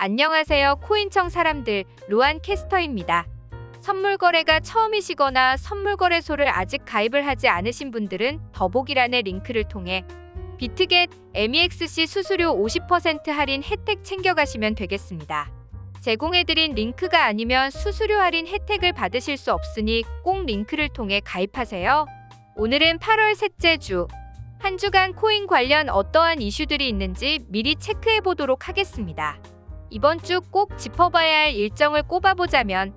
안녕하세요. 코인청 사람들, 루안 캐스터입니다. 선물 거래가 처음이시거나 선물 거래소를 아직 가입을 하지 않으신 분들은 더보기란의 링크를 통해 비트겟 MEXC 수수료 50% 할인 혜택 챙겨가시면 되겠습니다. 제공해드린 링크가 아니면 수수료 할인 혜택을 받으실 수 없으니 꼭 링크를 통해 가입하세요. 오늘은 8월 셋째 주. 한 주간 코인 관련 어떠한 이슈들이 있는지 미리 체크해 보도록 하겠습니다. 이번 주 꼭 짚어봐야 할 일정을 꼽아보자면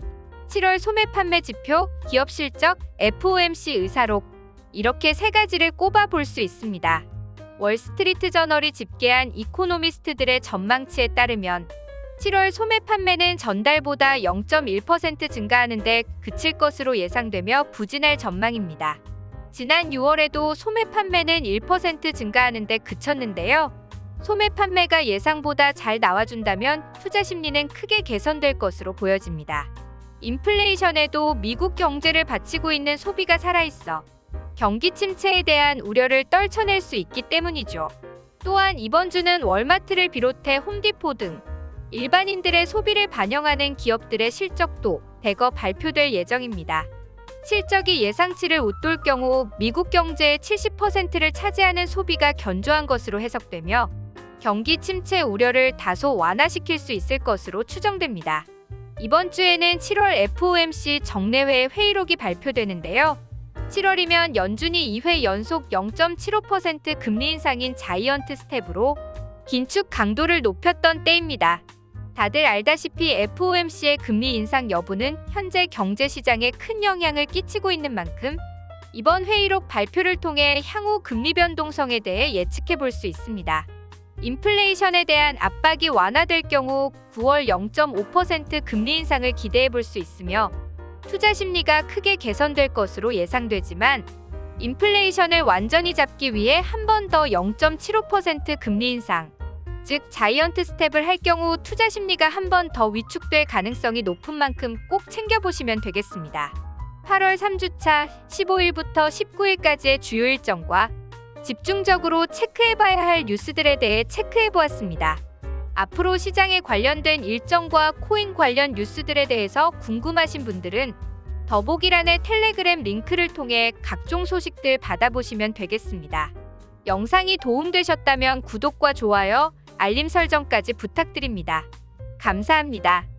7월 소매 판매 지표, 기업 실적, FOMC 의사록 이렇게 세 가지를 꼽아 볼 수 있습니다. 월스트리트 저널이 집계한 이코노미스트들의 전망치에 따르면 7월 소매 판매는 전달보다 0.1% 증가하는데 그칠 것으로 예상되며 부진할 전망입니다. 지난 6월에도 소매 판매는 1% 증가하는데 그쳤는데요. 소매 판매가 예상보다 잘 나와준다면 투자 심리는 크게 개선될 것으로 보여집니다. 인플레이션에도 미국 경제를 받치고 있는 소비가 살아있어 경기 침체에 대한 우려를 떨쳐낼 수 있기 때문이죠. 또한 이번 주는 월마트를 비롯해 홈디포 등 일반인들의 소비를 반영하는 기업들의 실적도 대거 발표될 예정입니다. 실적이 예상치를 웃돌 경우 미국 경제의 70%를 차지하는 소비가 견조한 것으로 해석되며 경기 침체 우려를 다소 완화시킬 수 있을 것으로 추정됩니다. 이번 주에는 7월 FOMC 정례회 회의록이 발표되는데요. 7월이면 연준이 2회 연속 0.75% 금리 인상인 자이언트 스텝으로 긴축 강도를 높였던 때입니다. 다들 알다시피 FOMC의 금리 인상 여부는 현재 경제 시장에 큰 영향을 끼치고 있는 만큼 이번 회의록 발표를 통해 향후 금리 변동성에 대해 예측해 볼 수 있습니다. 인플레이션에 대한 압박이 완화될 경우 9월 0.5% 금리 인상을 기대해 볼 수 있으며 투자 심리가 크게 개선될 것으로 예상되지만 인플레이션을 완전히 잡기 위해 한 번 더 0.75% 금리 인상, 즉 자이언트 스텝을 할 경우 투자 심리가 한 번 더 위축될 가능성이 높은 만큼 꼭 챙겨보시면 되겠습니다. 8월 3주차 15일부터 19일까지의 주요 일정과 집중적으로 체크해봐야 할 뉴스들에 대해 체크해보았습니다. 앞으로 시장에 관련된 일정과 코인 관련 뉴스들에 대해서 궁금하신 분들은 더보기란의 텔레그램 링크를 통해 각종 소식들 받아보시면 되겠습니다. 영상이 도움되셨다면 구독과 좋아요, 알림 설정까지 부탁드립니다. 감사합니다.